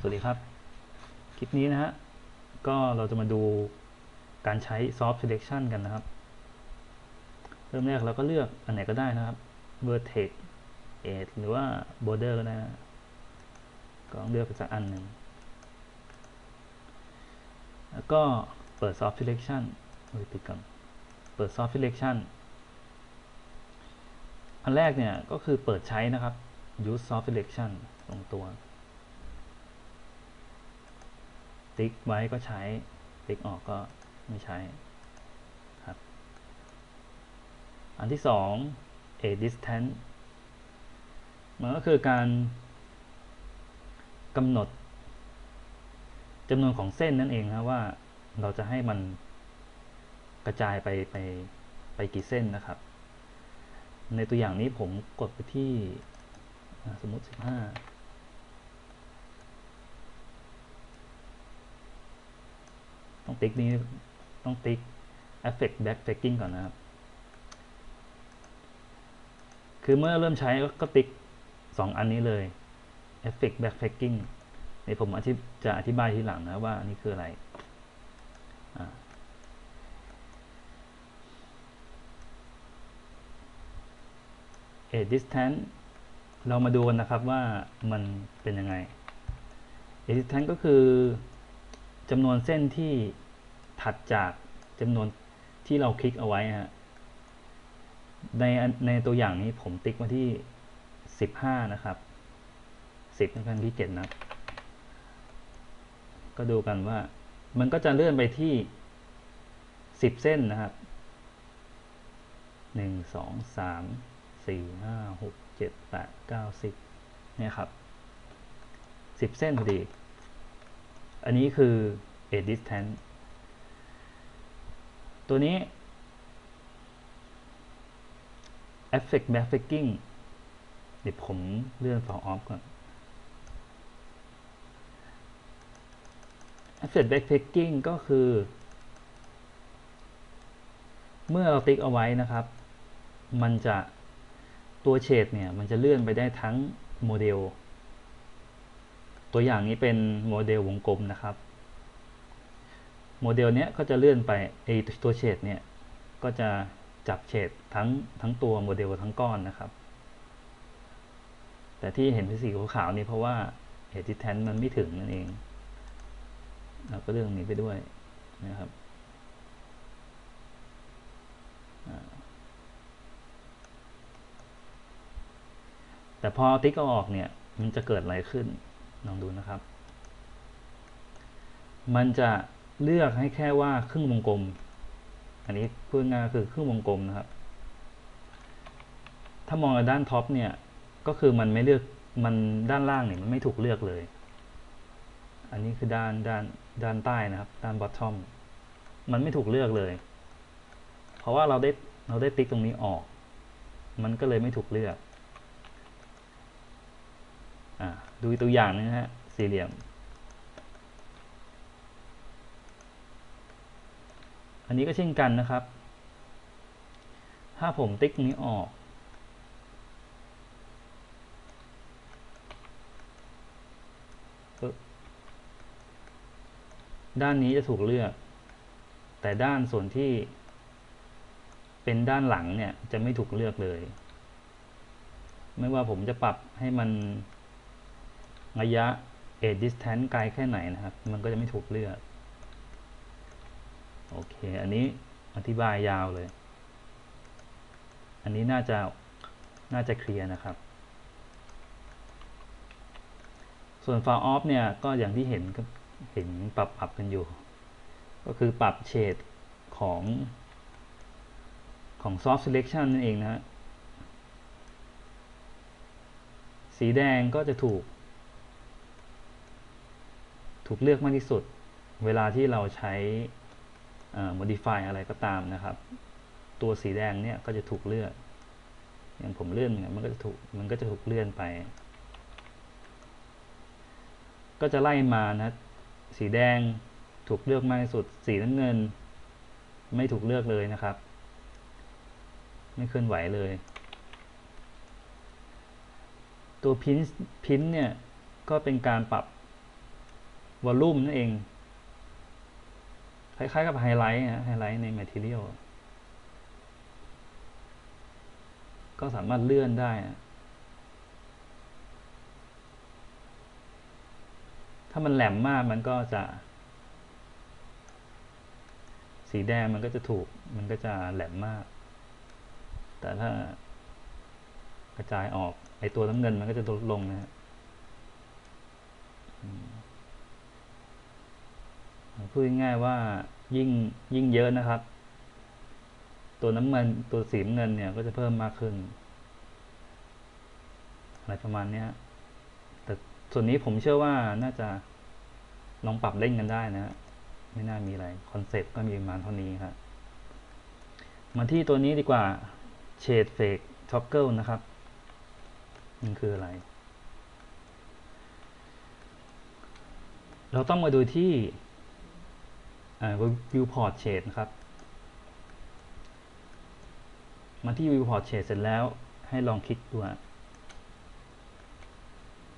สวัสดีครับ คลิปนี้นะฮะ ก็เราจะมาดูการใช้ soft selection กันนะครับ เริ่มแรกเราก็เลือกอันไหนก็ได้นะครับ vertex edge หรือว่า border ก็ได้นะก็เลือกไปสักอันหนึ่ง แล้วก็เปิด soft selection เอ้ยปิดก่อนเปิด soft selection อันแรกเนี่ยก็คือเปิดใช้นะครับ use soft selection ตรงตัว ติ๊กไว้ก็ใช้ ติ๊กออกก็ไม่ใช้ครับ อันที่สอง a distance มันก็คือการกำหนดจำนวนของเส้นนั่นเองนะว่าเราจะให้มันกระจายไปไปไปกี่เส้นนะครับ ในตัวอย่างนี้ผมกดไปที่สมมติ 15 ต้องติ๊กนี้ต้องติ๊ก effect back tracking ก่อนนะครับ คือเมื่อเริ่มใช้ก็ติ๊ก 2 อันนี้เลย effect back tracking ในผมอธิจะอธิบายทีหลังนะว่านี่คืออะไร a distance เรามาดูกันนะครับว่ามันเป็นยังไง a distance ก็คือ จำนวนเส้นที่ถัดจากจำนวนที่เราคลิกเอาไว้ฮะในในตัวอย่างนี้ผมติ๊กมาที่ 15 นะครับ 10เป็นครั้งที่7นะก็ดูกันว่ามันก็จะเลื่อนไปที่ 10 เส้นนะครับ 1 2 3 4 5 6 7 8 9 10เนี่ยครับ 10 เส้นพอดี อันนี้คือ a distance ตัวนี้ effect backtracking เดี๋ยวผมเลื่อน for off ก่อน effect backtracking ก็คือ เมื่อเราติ๊กเอาไว้นะครับ มันจะตัวเฉดเนี่ย มันจะเลื่อนไปได้ทั้งโมเดล ตัวอย่างนี้เป็นโมเดลวงกลมนะครับ โมเดลเนี้ยก็จะเลื่อนไปไอตัวเฉดเนี่ยก็จะจับเฉดทั้งทั้งตัวโมเดลทั้งก้อนนะครับ แต่ที่เห็นเป็นสีขาวๆนี่เพราะว่าเอทิแทนมันไม่ถึงนั่นเองเราก็เรื่องนี้ไปด้วยนะครับแต่พอติ๊กเอาออกเนี่ย มันจะเกิดอะไรขึ้น ลองดูนะครับ มันจะเลือกให้แค่ว่าครึ่งวงกลม อันนี้พูดง่ายคือครึ่งวงกลมนะครับ ถ้ามองด้านท็อปเนี่ย ก็คือมันไม่เลือก มันด้านล่างเนี่ยมันไม่ถูกเลือกเลย อันนี้คือด้านด้านด้านใต้นะครับ ด้านบอททอม มันไม่ถูกเลือกเลย เพราะว่าเราได้เราได้ติ๊กตรงนี้ออก มันก็เลยไม่ถูกเลือก ดูตัวอย่างนะฮะสี่เหลี่ยม อันนี้ก็เช่นกันนะครับ ถ้าผมติ๊กนี้ออก ด้านนี้จะถูกเลือก แต่ด้านส่วนที่เป็นด้านหลังเนี่ยจะไม่ถูกเลือกเลย ไม่ว่าผมจะปรับให้มัน ระยะ edge distance ไกลแค่ไหนนะครับ มันก็จะไม่ถูกเลือก โอเค อันนี้อธิบายยาวเลย อันนี้น่าจะ น่าจะเคลียร์นะครับ ส่วน far off เนี่ย ก็อย่างที่เห็นก็เห็นปรับปรับกันอยู่ ก็คือปรับเฉดของของ soft selection นั่นเองนะฮะสีแดงก็จะถูก ถูกเลือกมากที่สุด เวลาที่เราใช้ modify อะไรก็ตามนะครับ ตัวสีแดงเนี่ยก็จะถูกเลือก อย่างผมเลื่อนมันก็จะถูกมันก็จะถูกเลื่อนไป ก็จะไล่มานะสีแดงถูกเลือกมากที่สุด สีน้ำเงิน ไม่ถูกเลือกเลยนะครับ ไม่เคลื่อนไหวเลย ตัวพินพินเนี่ยก็เป็นการปรับ วอลลุ่มนั่นเอง คล้ายๆกับไฮไลท์นะไฮไลท์ใน Material ก็สามารถเลื่อนได้นะถ้ามันแหลมมากมันก็จะ สีแดงมันก็จะถูก มันก็จะแหลมมาก แต่ถ้ากระจายออกไอตัวน้ำเงินมันก็จะลดลงนะฮะ พูดง่ายๆว่ายิ่งยิ่งเยอะนะครับ ตัวน้ำเงินตัวสีเงินเนี่ยก็จะเพิ่มมากขึ้น อะไรประมาณนี้แต่ส่วนนี้ผมเชื่อว่าน่าจะลองปรับเล่นกันได้นะไม่น่ามีอะไรคอนเซ็ปต์ก็มีประมาณเท่านี้ครับมาที่ตัวนี้ดีกว่า Shade Fake Toggle นะครับมันคืออะไร เราต้องมาดูที่ viewport shade นะครับมาที่ viewport shade เสร็จแล้วให้ลองคลิกดู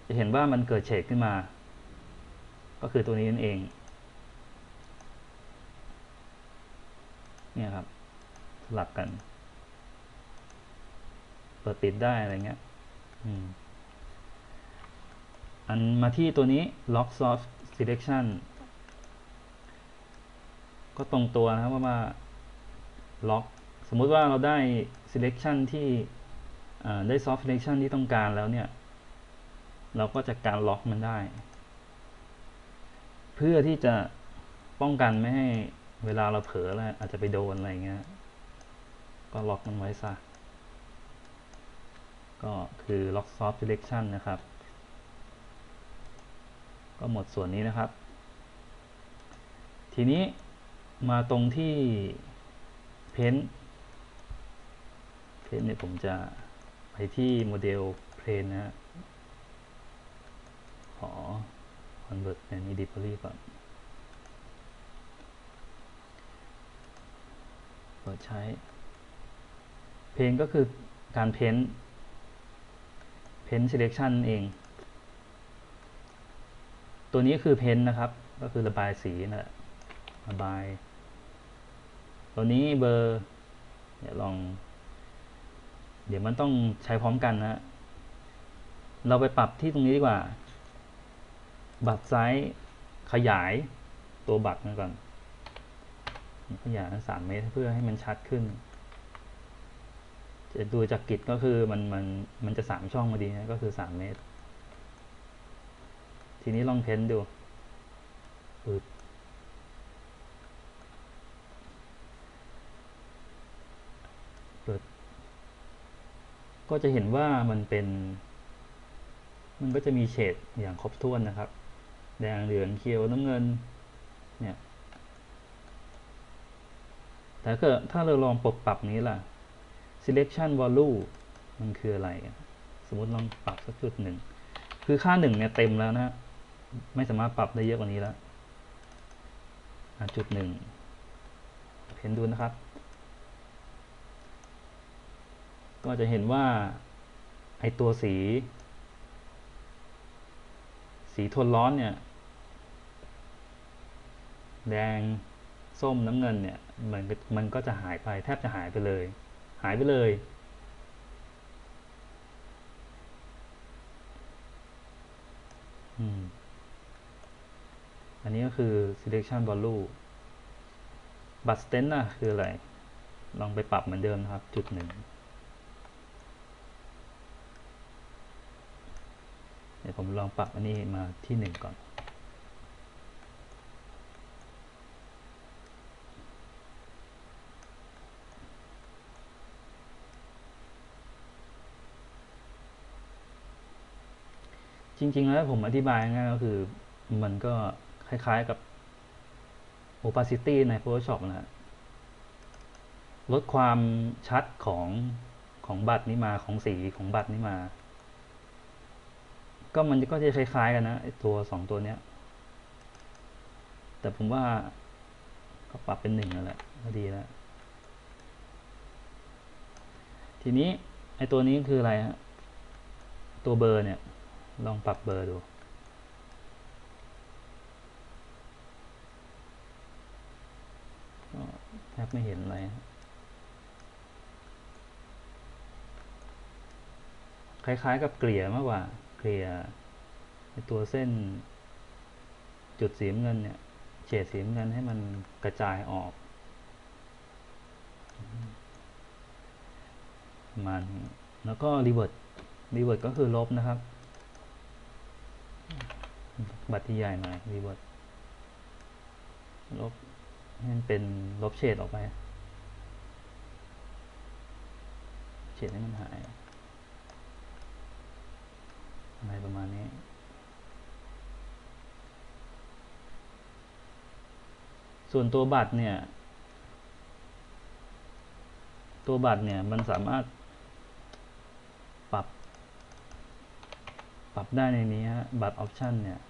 จะเห็นว่ามันเกิดเฉดขึ้นมา ก็คือตัวนี้นั่นเองเนี่ยครับสลับกัน เปิดปิดได้อะไรเงี้ยอันมาที่ตัวนี้ lock source selection ก็ตรงตัวนะครับว่าล็อก สมมุติว่าเราได้ selection ที่ได้ soft selection ที่ต้องการแล้วเนี่ย เราก็จะการล็อกมันได้ เพื่อที่จะป้องกันไม่ให้เวลาเราเผลอแล้วอาจจะไปโดนอะไรเงี้ย ก็ล็อกมันไว้ซะ ก็คือ lock soft selection นะครับ ก็หมดส่วนนี้นะครับ ทีนี้ มาตรงที่เพ้นเพ้นเนี่ยผมจะไปที่โมเดลเพลนนะฮะขอ convert เป็น editory ก่อน เปิดใช้ เพนก็คือการเพ้นเพ้น selection เอง ตัวนี้คือเพ้นนะครับ ก็คือระบายสีนะระบาย ตัวนี้เบอร์เดี๋ยวลอง เดี๋ยวมันต้องใช้พร้อมกันนะเราไปปรับที่ตรงนี้ดีกว่า บัตรไซส์ขยายตัวบัตรมาก่อน ขยายสามเมตรเพื่อให้มันชัดขึ้นจะดูจากกิจก็คือมันมันมันจะสามช่องมาดีนะก็คือสามเมตร ทีนี้ลองเพ้นดูปึ๊บ ก็จะเห็นว่ามันเป็น มันก็จะมีเฉดอย่างครบถ้วนนะครับ แดงเหลืองเขียวน้ำเงิน เนี่ย แต่เกิดถ้าเราลองปรับปรับนี้ล่ะ selection value มันคืออะไร สมมติลองปรับสักจุดหนึ่ง คือค่าหนึ่งเนี่ยเต็มแล้วนะ ไม่สามารถปรับได้เยอะกว่านี้แล้วจุดหนึ่งเห็นดูนะครับ ก็จะเห็นว่าไอตัวสี สีทนร้อนเนี่ย แดงส้มน้ำเงินเนี่ยมันมันก็จะหายไปแทบจะหายไปเลย หายไปเลย อันนี้ก็คือ selection value บัตร stent นะคืออะไร ลองไปปรับเหมือนเดิมนะครับ จุดหนึ่ง ดี๋ยวผมลองปรับอันนี้มาที่หนึ่งก่อน จริง ๆ แล้วผมอธิบายง่ายก็คือมันก็คล้าย ๆ กับ opacity ใน Photoshop นะฮะลดความชัดของของบัตรนี้มาของสีของบัตรนี้มา ก็มันก็จะคล้ายๆกันนะตัวสองตัวเนี้ย แต่ผมว่าก็ปรับเป็นหนึ่งแล้วแหละดีแล้ว ทีนี้ไอ้ตัวนี้คืออะไรฮะ ตัวเบอร์เนี่ย ลองปรับเบอร์ดูแทบไม่เห็นอะไรคล้ายๆกับเกลี่ยมากกว่า เกลี่ยในตัวเส้น จุดสีเงินเนี่ยเฉดสีเงินให้มันกระจายออกมาณนี้แล้วก็รีเวิร์ดรีเวิร์ดก็คือลบนะครับ บัตรที่ใหญ่หน่อยรีเวิร์ดลบให้มันเป็นลบเฉดออกไป เฉดให้มันหาย อะไรประมาณนี้ ส่วนตัวบัตรเนี่ย ตัวบัตรเนี่ยมันสามารถปรับ ปรับได้ในนี้ฮะ บัตรออปชันเนี่ย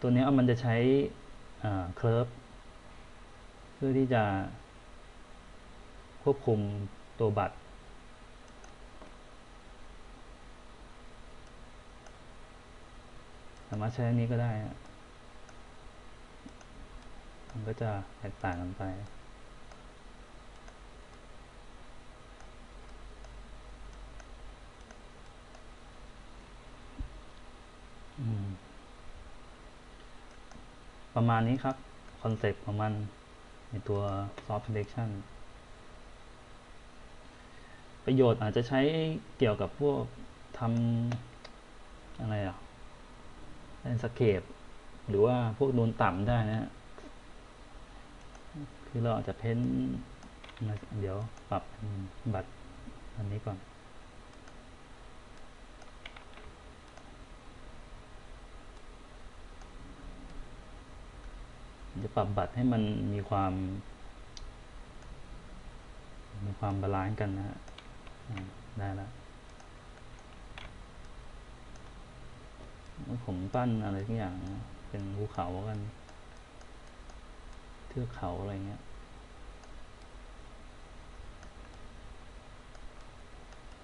ตัวนี้มันจะใช้เคลิร์ฟเพื่อที่จะควบคุมตัวบัตร สามารถใช้อันนี้ก็ได้มันก็จะแตกต่างกันไปประมาณนี้ครับ คอนเซปต์ของมันในตัว soft selection ประโยชน์อาจจะใช้เกี่ยวกับพวกทำอะไรอะ แลนสเคปหรือว่าพวกนูนต่ำได้นะฮะคือเราอาจจะเพ้นเดี๋ยวปรับบัตรอันนี้ก่อนจะปรับบัตรให้มันมีความ มีความบาลานซ์กันนะฮะได้แล้ว ผมปั้นอะไรทุกอย่างนะเป็นภูเขากันเทือกเขาอะไรเงี้ย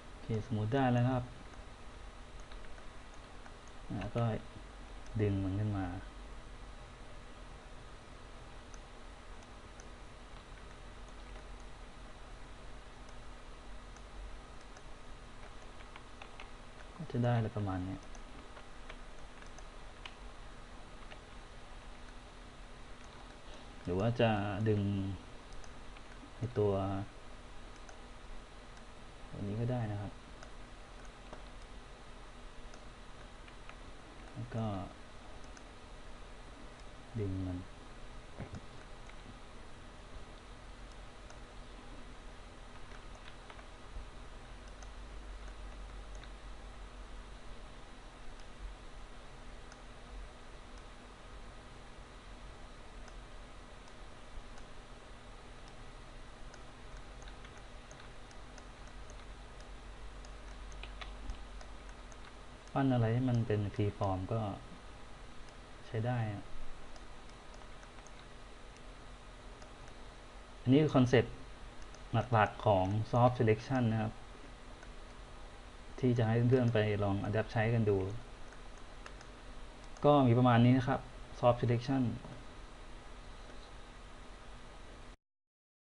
โอเคสมมติได้แล้วครับแล้วก็ดึงมันขึ้นมาก็จะได้อะไรประมาณนี้ หรือว่าจะดึงในตัวตัวนี้ก็ได้นะครับ แล้วก็ดึงมัน ปั้นอะไรให้มันเป็นฟรีฟอร์มก็ใช้ได้ อันนี้คือคอนเซ็ปต์หลักๆของ Soft Selection นะครับ ที่จะให้เพื่อนๆไปลองอัดแอปใช้กันดู ก็มีประมาณนี้นะครับ Soft Selection